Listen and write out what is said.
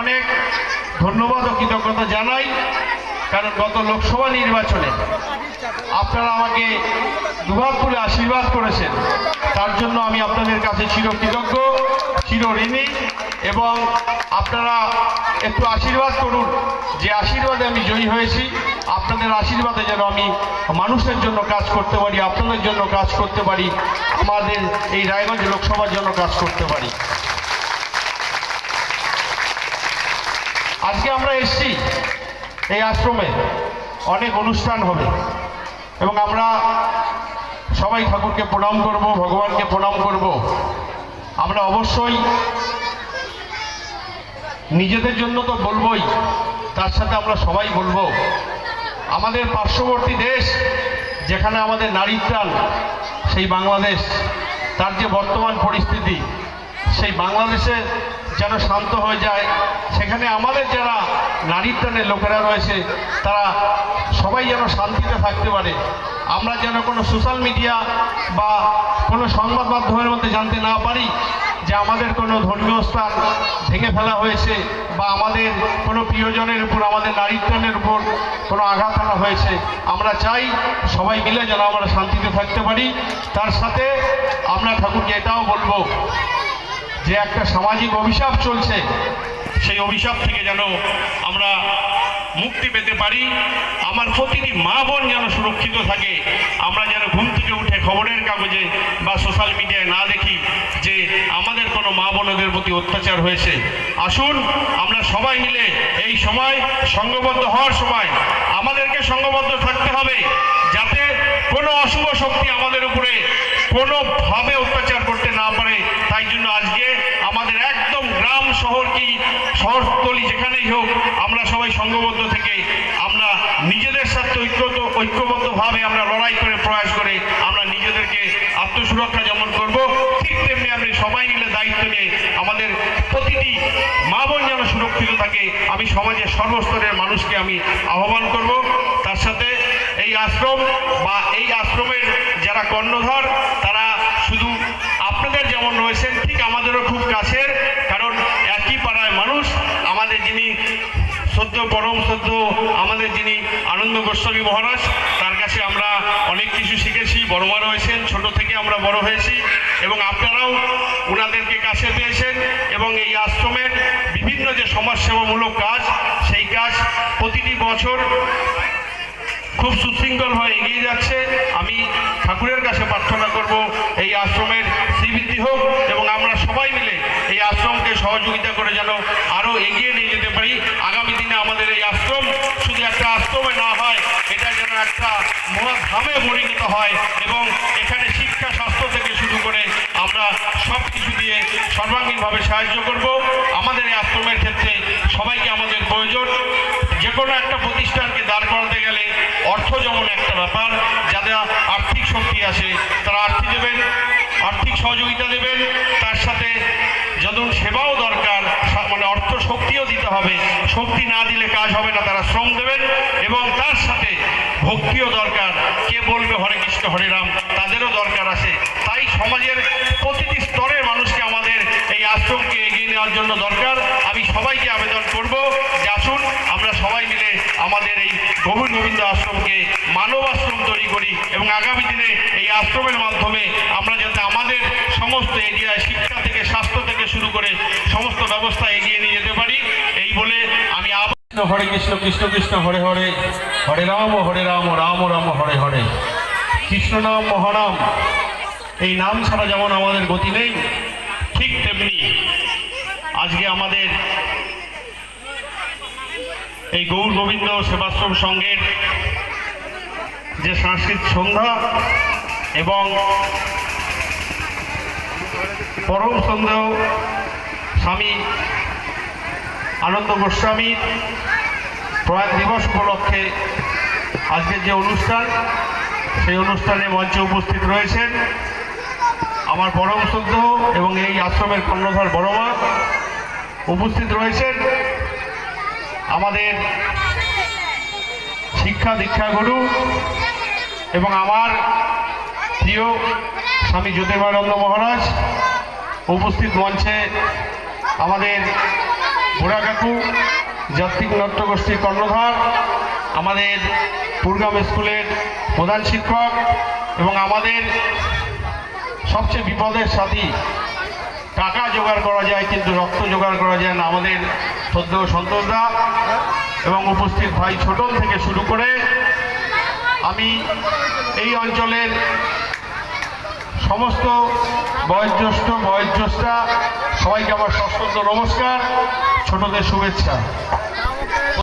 অনেক ধন্যবাদ ও কৃতজ্ঞতা জানাই, কারণ গত লোকসভা নির্বাচনে আপনারা আমাকে দুবার করে আশীর্বাদ করেছেন। তার জন্য আমি আপনাদের কাছে চিরকৃতজ্ঞ, চিরঋণী, এবং আপনারা একটু আশীর্বাদ করুন যে আশীর্বাদে আমি জয়ী হয়েছি। আপনাদের আশীর্বাদে যেন আমি মানুষের জন্য কাজ করতে পারি, আপনাদের জন্য কাজ করতে পারি, আমাদের এই রায়গঞ্জ লোকসভার জন্য কাজ করতে পারি। আজকে আমরা এসছি এই আশ্রমে। অনেক অনুষ্ঠান হবে। এবং আমরা সবাই ঠাকুরকে প্রণাম করব, ভগবানকে প্রণাম করব। আমরা অবশ্যই নিজেদের জন্য তো বলবোই, তার সাথে আমরা সবাই বলব। আমাদের পার্শ্ববর্তী দেশ, যেখানে আমাদের নারী ত্রাণ সেই বাংলাদেশ, তার যে বর্তমান পরিস্থিতি সেই বাংলাদেশে যেন শান্ত হয়ে যায়। সেখানে আমাদের যারা নারী ত্রাণের লোকেরা রয়েছে, তারা সবাই যেন শান্তিতে থাকতে পারে। আমরা যেন কোনো সোশ্যাল মিডিয়া বা কোনো সংবাদ মাধ্যমের মধ্যে জানতে না পারি যে আমাদের কোনো ধর্মীয় স্থান ভেঙে ফেলা হয়েছে বা আমাদের কোনো প্রিয়জনের উপর, আমাদের নারীত্বের উপর কোনো আঘাত আনা হয়েছে। আমরা চাই সবাই মিলে যেন আমরা শান্তিতে থাকতে পারি। তার সাথে আমরা ঠাকুরকে এটাও বলব যে একটা সামাজিক অভিশাপ চলছে, সেই অভিশাপ থেকে যেন আমরা মুক্তি পেতে পারি। আমার প্রতিটি মা বোন যেন সুরক্ষিত থাকে। আমরা যেন ঘুম থেকে উঠে খবরের কাগজে বা সোশ্যাল মিডিয়ায় না দেখি যে আমাদের কোনো মা বোনদের প্রতি অত্যাচার হয়েছে। আসুন, আমরা সবাই মিলে এই সময় সঙ্গবদ্ধ হওয়ার সময় আমাদেরকে সঙ্গবদ্ধ থাকতে হবে, যাতে কোনো অশুভ শক্তি আমাদের উপরে কোনোভাবে অত্যাচার তাই জন্য আজকে আমাদের একদম গ্রাম শহর কি, শহরতলি যেখানেই হোক, আমরা সবাই সংঘবদ্ধ থেকে, আমরা নিজেদের সাথে ঐক্যত ঐক্যবদ্ধভাবে আমরা লড়াই করে প্রয়াস করে আমরা নিজেদেরকে আত্মসুরক্ষা যেমন করব, ঠিক তেমনি আমরা সবাই মিলে দায়িত্ব নিয়ে আমাদের প্রতিটি মা বোন যেন সুরক্ষিত থাকে, আমি সমাজের সর্বস্তরের মানুষকে আমি আহ্বান করব। তার সাথে এই আশ্রম বা এই আশ্রমের যারা কর্ণধর, তারা শুধু আপনাদের যেমন রয়েছেন ঠিক আমাদেরও খুব কাছের কারণ একই পাড়ায় মানুষ আমাদের যিনি সদ্য, পরম সদ্য আমাদের যিনি আনন্দ গোস্বামী মহারাজ, তার কাছে আমরা অনেক কিছু শিখেছি বড় মা রয়েছেন, ছোট থেকে আমরা বড় হয়েছি, এবং আপনারাও ওনাদেরকে কাছে পেয়েছেন, এবং এই আশ্রমের বিভিন্ন যে সমাজসেবামূলক কাজ, সেই কাজ প্রতিটি বছর খুব সুশৃঙ্খলভাবে এগিয়ে যাচ্ছে। আমি ঠাকুরের কাছে প্রার্থনা করব, এই আশ্রমের শ্রীবৃদ্ধি হোক, এবং আমরা সবাই মিলে এই আশ্রমকে সহযোগিতা করে যেন আরও এগিয়ে নিয়ে যেতে পারি। আগামী দিনে আমাদের এই আশ্রম, শুধু একটা আশ্রমে না হয়, এটা যেন একটা মহাধামে পরিণত হয় এবং এখানে শিক্ষা, স্বাস্থ্য থেকে শুরু করে আমরা সব কিছু দিয়ে সর্বাঙ্গীনভাবে সাহায্য করব। আমাদের এই আশ্রমের ক্ষেত্রে সবাইকে আমাদের প্রয়োজন। যে কোনো একটা প্রতিষ্ঠানকে দাঁড় করাতে গেলে অর্থ যেমন একটা ব্যাপার যাদের আর্থিক শক্তি আছে তারা আর্থিক দেবেন, আর্থিক সহযোগিতা দেবেন, তার সাথে যখন সেবাও দরকার মানে অর্থ শক্তিও দিতে হবে। শক্তি না দিলে কাজ হবে না, তারা শ্রম দেবেন এবং তার সাথে ভক্তিও দরকার। কে বলবে হরে কৃষ্ণ, হরে রাম? তাদেরও দরকার আছে। তাই সমাজের প্রতিটি স্তরের মানুষকে আমাদের এই আশ্রমকে এগিয়ে নেওয়ার জন্য দরকার। আমি সবাইকে আবেদন করব যে আসুন, আমরা সবাই মিলে আমাদের এই গভীর গোবিন্দ আশ্রমকে মানব আশ্রম তৈরি করি এবং আগামী দিনে এই আশ্রমের মাধ্যমে আমরা যাতে সমস্ত এরিয়ায় শিক্ষা থেকে, স্বাস্থ্য থেকে শুরু করে সমস্ত ব্যবস্থা এগিয়ে নিয়ে যেতে পারি। এই বলে আমি হরে কৃষ্ণ কৃষ্ণ কৃষ্ণ, হরে হরে। হরে রাম হরে রাম রাম রাম, হরে হরে। কৃষ্ণ নাম, মহানাম। এই নাম ছাড়া যেমন আমাদের গতি নেই, ঠিক তেমনি আজকে আমাদের এই গৌর গোবিন্দ সেবাশ্রম সংঘের যে সাংস্কৃতিক সন্ধ্যা এবং পরম সন্দেহ, স্বামী আনন্দ গোস্বামীর প্রয়াত দিবস উপলক্ষে আজকের যে অনুষ্ঠান, সেই অনুষ্ঠানে মঞ্চে উপস্থিত রয়েছেন আমার পরম শ্রদ্ধ এবং এই আশ্রমের কর্ণধার বড়মা উপস্থিত রয়েছেন আমাদের শিক্ষা দীক্ষা গুরু এবং আমার প্রিয় স্বামী জ্যোতির্ময়ানন্দ মহারাজ উপস্থিত মঞ্চে আমাদের বুড়া কাকু কাকু জাতিক নাট্যগোষ্ঠীর কর্ণধার, আমাদের পুরগাম স্কুলের প্রধান শিক্ষক এবং আমাদের সবচেয়ে বিপদের সাথী, টাকা জোগাড় করা যায় কিন্তু রক্ত জোগাড় করা যায় না, আমাদের সদ্য সন্তোষদা এবং উপস্থিত ভাই ছোটন থেকে শুরু করে আমি এই অঞ্চলের সমস্ত বয়োজ্যেষ্ঠ বয়োজ্যেষ্ঠা সবাইকে আমার সশ্রদ্ধ নমস্কার ছোটদের শুভেচ্ছা।